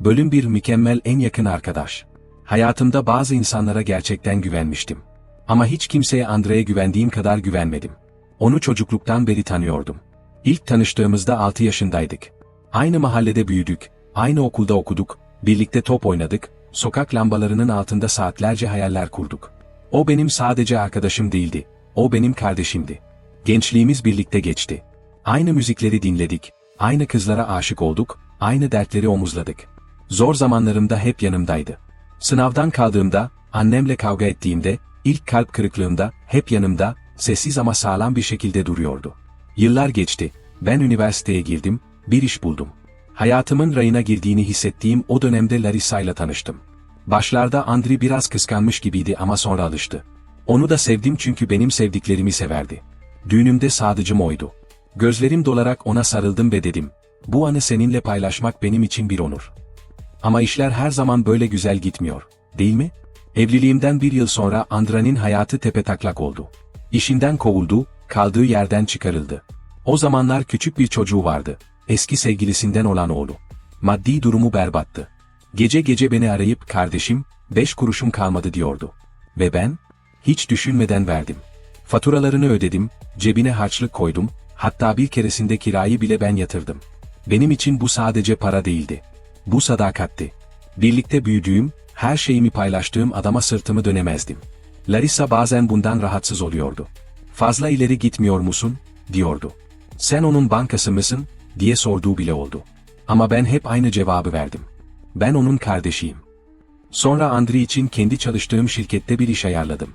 Bölüm 1 Mükemmel en yakın arkadaş. Hayatımda bazı insanlara gerçekten güvenmiştim. Ama hiç kimseye Andre'ye güvendiğim kadar güvenmedim. Onu çocukluktan beri tanıyordum. İlk tanıştığımızda 6 yaşındaydık. Aynı mahallede büyüdük, aynı okulda okuduk, birlikte top oynadık, sokak lambalarının altında saatlerce hayaller kurduk. O benim sadece arkadaşım değildi, o benim kardeşimdi. Gençliğimiz birlikte geçti. Aynı müzikleri dinledik, aynı kızlara aşık olduk, aynı dertleri omuzladık. Zor zamanlarımda hep yanımdaydı. Sınavdan kaldığımda, annemle kavga ettiğimde, ilk kalp kırıklığımda, hep yanımda, sessiz ama sağlam bir şekilde duruyordu. Yıllar geçti, ben üniversiteye girdim, bir iş buldum. Hayatımın rayına girdiğini hissettiğim o dönemde Larissa ile tanıştım. Başlarda Andri biraz kıskanmış gibiydi ama sonra alıştı. Onu da sevdim çünkü benim sevdiklerimi severdi. Düğünümde sadıcım oydu. Gözlerim dolarak ona sarıldım ve dedim, bu anı seninle paylaşmak benim için bir onur. Ama işler her zaman böyle güzel gitmiyor, değil mi? Evliliğimden bir yıl sonra Andra'nın hayatı tepetaklak oldu. İşinden kovuldu, kaldığı yerden çıkarıldı. O zamanlar küçük bir çocuğu vardı, eski sevgilisinden olan oğlu. Maddi durumu berbattı. Gece gece beni arayıp kardeşim, beş kuruşum kalmadı diyordu. Ve ben, hiç düşünmeden verdim. Faturalarını ödedim, cebine harçlık koydum, hatta bir keresinde kirayı bile ben yatırdım. Benim için bu sadece para değildi. Bu sadakatti. Birlikte büyüdüğüm, her şeyimi paylaştığım adama sırtımı dönemezdim. Larissa bazen bundan rahatsız oluyordu. Fazla ileri gitmiyor musun, diyordu. Sen onun bankası mısın, diye sorduğu bile oldu. Ama ben hep aynı cevabı verdim. Ben onun kardeşiyim. Sonra Andri için kendi çalıştığım şirkette bir iş ayarladım.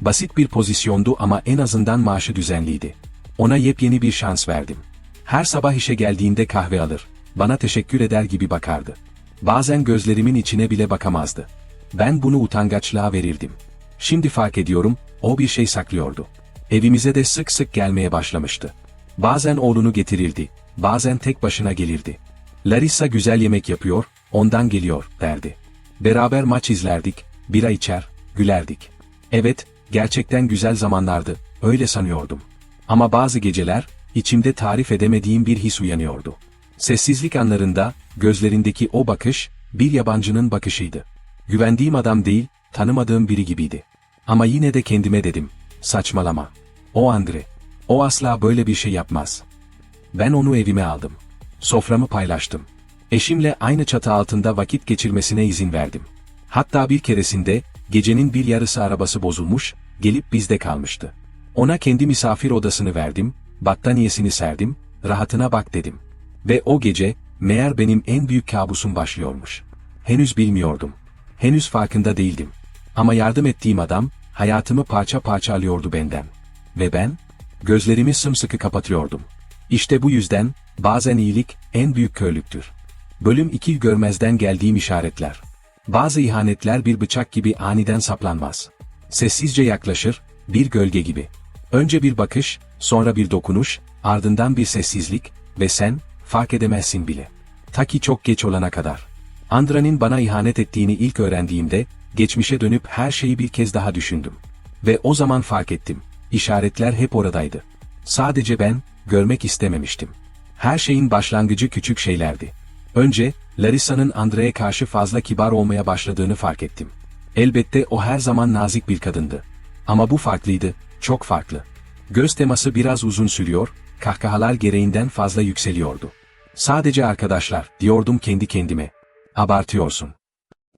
Basit bir pozisyondu ama en azından maaşı düzenliydi. Ona yepyeni bir şans verdim. Her sabah işe geldiğinde kahve alır, bana teşekkür eder gibi bakardı. Bazen gözlerimin içine bile bakamazdı. Ben bunu utangaçlığa verirdim. Şimdi fark ediyorum, o bir şey saklıyordu. Evimize de sık sık gelmeye başlamıştı. Bazen oğlunu getirirdi, bazen tek başına gelirdi. Larissa güzel yemek yapıyor, ondan geliyor, derdi. Beraber maç izlerdik, bira içer, gülerdik. Evet, gerçekten güzel zamanlardı, öyle sanıyordum. Ama bazı geceler, içimde tarif edemediğim bir his uyanıyordu. Sessizlik anlarında, gözlerindeki o bakış, bir yabancının bakışıydı. Güvendiğim adam değil, tanımadığım biri gibiydi. Ama yine de kendime dedim, saçmalama. O Andre. O asla böyle bir şey yapmaz. Ben onu evime aldım. Soframı paylaştım. Eşimle aynı çatı altında vakit geçirmesine izin verdim. Hatta bir keresinde, gecenin bir yarısı arabası bozulmuş, gelip bizde kalmıştı. Ona kendi misafir odasını verdim, battaniyesini serdim, rahatına bak dedim. Ve o gece, meğer benim en büyük kabusum başlıyormuş. Henüz bilmiyordum. Henüz farkında değildim. Ama yardım ettiğim adam, hayatımı parça parça alıyordu benden. Ve ben, gözlerimi sımsıkı kapatıyordum. İşte bu yüzden, bazen iyilik, en büyük körlüktür. Bölüm 2 görmezden geldiğim işaretler. Bazı ihanetler bir bıçak gibi aniden saplanmaz. Sessizce yaklaşır, bir gölge gibi. Önce bir bakış, sonra bir dokunuş, ardından bir sessizlik ve sen, fark edemezsin bile. Ta ki çok geç olana kadar. Andra'nın bana ihanet ettiğini ilk öğrendiğimde, geçmişe dönüp her şeyi bir kez daha düşündüm. Ve o zaman fark ettim. İşaretler hep oradaydı. Sadece ben, görmek istememiştim. Her şeyin başlangıcı küçük şeylerdi. Önce, Larissa'nın Andre'ye karşı fazla kibar olmaya başladığını fark ettim. Elbette o her zaman nazik bir kadındı. Ama bu farklıydı, çok farklı. Göz teması biraz uzun sürüyor, kahkahalar gereğinden fazla yükseliyordu. Sadece arkadaşlar, diyordum kendi kendime. Abartıyorsun.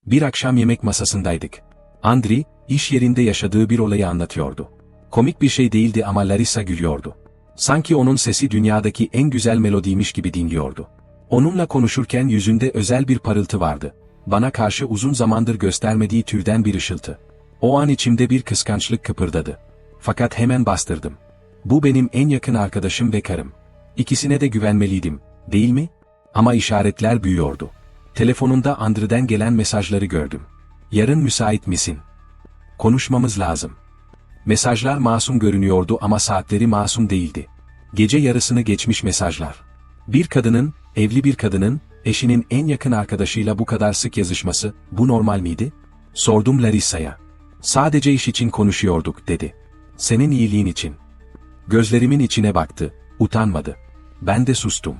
Bir akşam yemek masasındaydık. Andri, iş yerinde yaşadığı bir olayı anlatıyordu. Komik bir şey değildi ama Larissa gülüyordu. Sanki onun sesi dünyadaki en güzel melodiymiş gibi dinliyordu. Onunla konuşurken yüzünde özel bir parıltı vardı. Bana karşı uzun zamandır göstermediği türden bir ışıltı. O an içimde bir kıskançlık kıpırdadı. Fakat hemen bastırdım. Bu benim en yakın arkadaşım ve karım. İkisine de güvenmeliydim, değil mi? Ama işaretler büyüyordu. Telefonunda Andr'den gelen mesajları gördüm. Yarın müsait misin? Konuşmamız lazım. Mesajlar masum görünüyordu ama saatleri masum değildi. Gece yarısını geçmiş mesajlar. Bir kadının, evli bir kadının, eşinin en yakın arkadaşıyla bu kadar sık yazışması, bu normal miydi? Sordum Larissa'ya. Sadece iş için konuşuyorduk, dedi. Senin iyiliğin için. Gözlerimin içine baktı, utanmadı. Ben de sustum.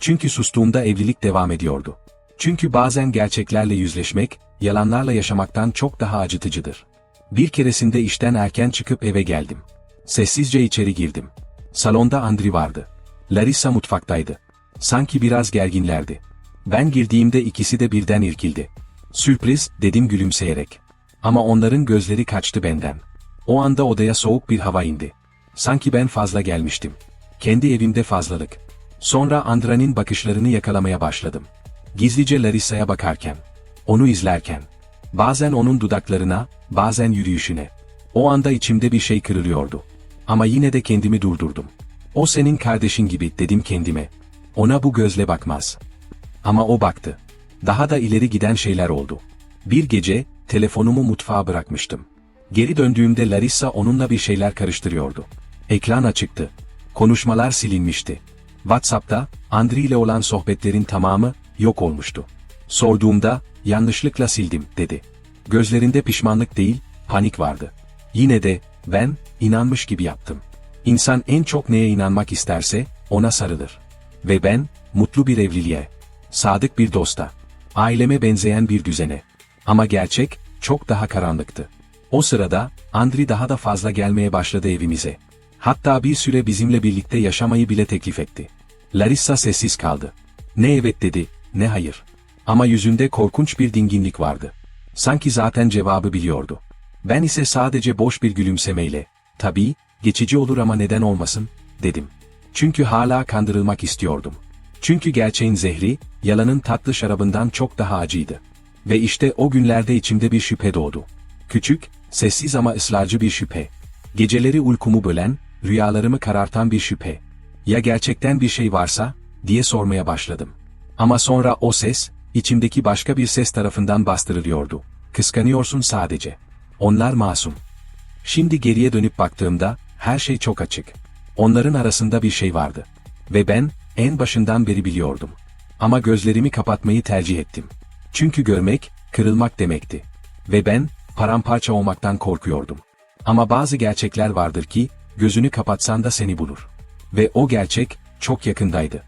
Çünkü sustuğumda evlilik devam ediyordu. Çünkü bazen gerçeklerle yüzleşmek, yalanlarla yaşamaktan çok daha acıtıcıdır. Bir keresinde işten erken çıkıp eve geldim. Sessizce içeri girdim. Salonda Andri vardı. Larissa mutfaktaydı. Sanki biraz gerginlerdi. Ben girdiğimde ikisi de birden irkildi. Sürpriz, dedim gülümseyerek. Ama onların gözleri kaçtı benden. O anda odaya soğuk bir hava indi. Sanki ben fazla gelmiştim. Kendi evimde fazlalık. Sonra Andra'nın bakışlarını yakalamaya başladım. Gizlice Larissa'ya bakarken. Onu izlerken. Bazen onun dudaklarına, bazen yürüyüşüne. O anda içimde bir şey kırılıyordu. Ama yine de kendimi durdurdum. O senin kardeşin gibi dedim kendime. Ona bu gözle bakmaz. Ama o baktı. Daha da ileri giden şeyler oldu. Bir gece, telefonumu mutfağa bırakmıştım. Geri döndüğümde Larissa onunla bir şeyler karıştırıyordu. Ekran açıktı. Konuşmalar silinmişti. WhatsApp'ta, Andri ile olan sohbetlerin tamamı, yok olmuştu. Sorduğumda, yanlışlıkla sildim, dedi. Gözlerinde pişmanlık değil, panik vardı. Yine de, ben, inanmış gibi yaptım. İnsan en çok neye inanmak isterse, ona sarılır. Ve ben, mutlu bir evliliğe, sadık bir dosta, aileme benzeyen bir düzene. Ama gerçek, çok daha karanlıktı. O sırada, Andri daha da fazla gelmeye başladı evimize. Hatta bir süre bizimle birlikte yaşamayı bile teklif etti. Larissa sessiz kaldı. Ne evet dedi, ne hayır. Ama yüzünde korkunç bir dinginlik vardı. Sanki zaten cevabı biliyordu. Ben ise sadece boş bir gülümsemeyle, tabii, geçici olur ama neden olmasın, dedim. Çünkü hala kandırılmak istiyordum. Çünkü gerçeğin zehri, yalanın tatlı şarabından çok daha acıydı. Ve işte o günlerde içimde bir şüphe doğdu. Küçük, sessiz ama ısrarcı bir şüphe. Geceleri uykumu bölen, rüyalarımı karartan bir şüphe. Ya gerçekten bir şey varsa, diye sormaya başladım. Ama sonra o ses, içimdeki başka bir ses tarafından bastırılıyordu. Kıskanıyorsun sadece. Onlar masum. Şimdi geriye dönüp baktığımda, her şey çok açık. Onların arasında bir şey vardı. Ve ben, en başından beri biliyordum. Ama gözlerimi kapatmayı tercih ettim. Çünkü görmek, kırılmak demekti. Ve ben, paramparça olmaktan korkuyordum. Ama bazı gerçekler vardır ki, gözünü kapatsan da seni bulur. Ve o gerçek, çok yakındaydı.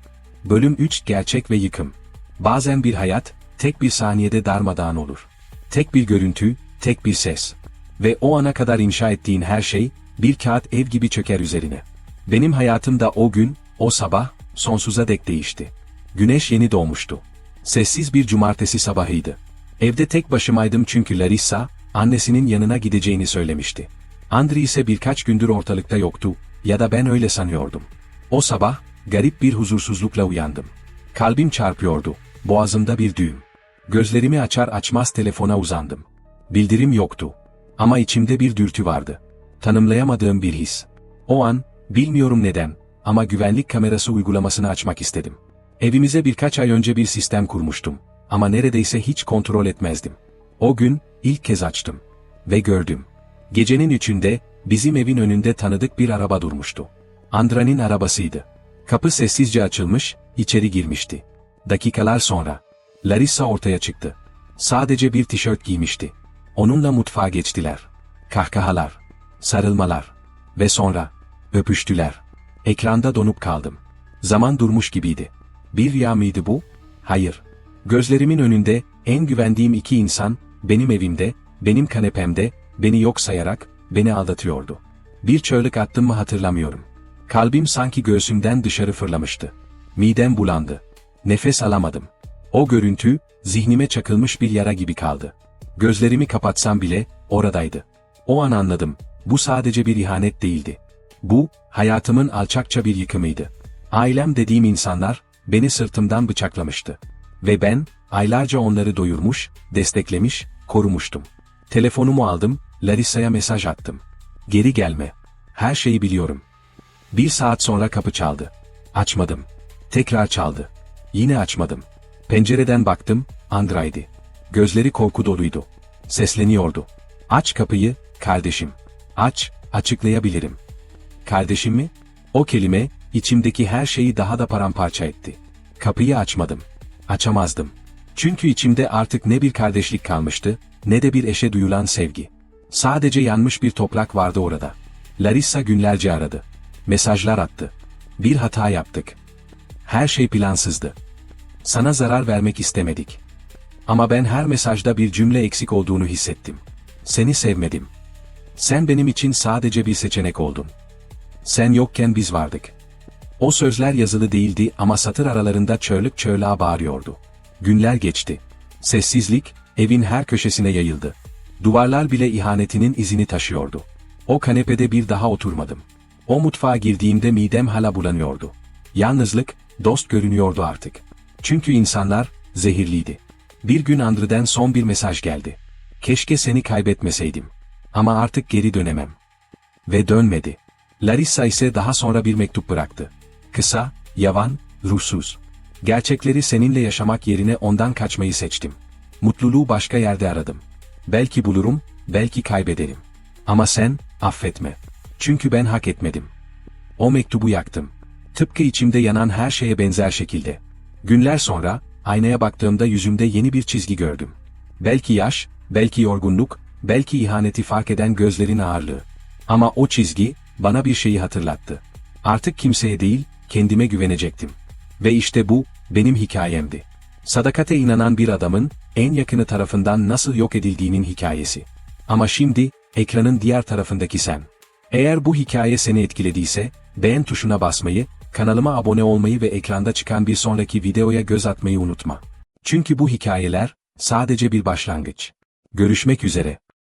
Bölüm 3 Gerçek ve Yıkım. Bazen bir hayat, tek bir saniyede darmadağın olur. Tek bir görüntü, tek bir ses. Ve o ana kadar inşa ettiğin her şey, bir kağıt ev gibi çöker üzerine. Benim hayatım da o gün, o sabah, sonsuza dek değişti. Güneş yeni doğmuştu. Sessiz bir cumartesi sabahıydı. Evde tek başımaydım çünkü Larissa, annesinin yanına gideceğini söylemişti. Andri ise birkaç gündür ortalıkta yoktu, ya da ben öyle sanıyordum. O sabah, garip bir huzursuzlukla uyandım. Kalbim çarpıyordu, boğazımda bir düğüm. Gözlerimi açar açmaz telefona uzandım. Bildirim yoktu. Ama içimde bir dürtü vardı. Tanımlayamadığım bir his. O an, bilmiyorum neden, ama güvenlik kamerası uygulamasını açmak istedim. Evimize birkaç ay önce bir sistem kurmuştum. Ama neredeyse hiç kontrol etmezdim. O gün, ilk kez açtım. Ve gördüm. Gecenin üçünde, bizim evin önünde tanıdık bir araba durmuştu. Andra'nın arabasıydı. Kapı sessizce açılmış, içeri girmişti. Dakikalar sonra, Larissa ortaya çıktı. Sadece bir tişört giymişti. Onunla mutfağa geçtiler. Kahkahalar, sarılmalar ve sonra öpüştüler. Ekranda donup kaldım. Zaman durmuş gibiydi. Bir rüya mıydı bu? Hayır. Gözlerimin önünde en güvendiğim iki insan benim evimde, benim kanepemde, beni yok sayarak beni aldatıyordu. Bir çığlık attım mı hatırlamıyorum. Kalbim sanki göğsümden dışarı fırlamıştı. Midem bulandı. Nefes alamadım. O görüntü, zihnime çakılmış bir yara gibi kaldı. Gözlerimi kapatsam bile, oradaydı. O an anladım, bu sadece bir ihanet değildi. Bu, hayatımın alçakça bir yıkımıydı. Ailem dediğim insanlar, beni sırtımdan bıçaklamıştı. Ve ben, aylarca onları doyurmuş, desteklemiş, korumuştum. Telefonumu aldım, Larissa'ya mesaj attım. Geri gelme. Her şeyi biliyorum. Bir saat sonra kapı çaldı. Açmadım. Tekrar çaldı. Yine açmadım. Pencereden baktım, Andra'ydı. Gözleri korku doluydu. Sesleniyordu. Aç kapıyı, kardeşim. Aç, açıklayabilirim. Kardeşim mi? O kelime, içimdeki her şeyi daha da paramparça etti. Kapıyı açmadım. Açamazdım. Çünkü içimde artık ne bir kardeşlik kalmıştı, ne de bir eşe duyulan sevgi. Sadece yanmış bir toprak vardı orada. Larissa günlerce aradı. Mesajlar attı. Bir hata yaptık. Her şey plansızdı. Sana zarar vermek istemedik. Ama ben her mesajda bir cümle eksik olduğunu hissettim. Seni sevmedim. Sen benim için sadece bir seçenek oldun. Sen yokken biz vardık. O sözler yazılı değildi ama satır aralarında çığlık çığlığa bağırıyordu. Günler geçti. Sessizlik, evin her köşesine yayıldı. Duvarlar bile ihanetinin izini taşıyordu. O kanepede bir daha oturmadım. O mutfağa girdiğimde midem hala bulanıyordu. Yalnızlık, dost görünüyordu artık. Çünkü insanlar, zehirliydi. Bir gün Andrı'den son bir mesaj geldi. Keşke seni kaybetmeseydim. Ama artık geri dönemem. Ve dönmedi. Larissa ise daha sonra bir mektup bıraktı. Kısa, yavan, ruhsuz. Gerçekleri seninle yaşamak yerine ondan kaçmayı seçtim. Mutluluğu başka yerde aradım. Belki bulurum, belki kaybederim. Ama sen, affetme. Çünkü ben hak etmedim. O mektubu yaktım. Tıpkı içimde yanan her şeye benzer şekilde. Günler sonra, aynaya baktığımda yüzümde yeni bir çizgi gördüm. Belki yaş, belki yorgunluk, belki ihaneti fark eden gözlerin ağırlığı. Ama o çizgi, bana bir şeyi hatırlattı. Artık kimseye değil, kendime güvenecektim. Ve işte bu, benim hikayemdi. Sadakate inanan bir adamın, en yakını tarafından nasıl yok edildiğinin hikayesi. Ama şimdi, ekranın diğer tarafındaki sen. Eğer bu hikaye seni etkilediyse, beğen tuşuna basmayı, kanalıma abone olmayı ve ekranda çıkan bir sonraki videoya göz atmayı unutma. Çünkü bu hikayeler, sadece bir başlangıç. Görüşmek üzere.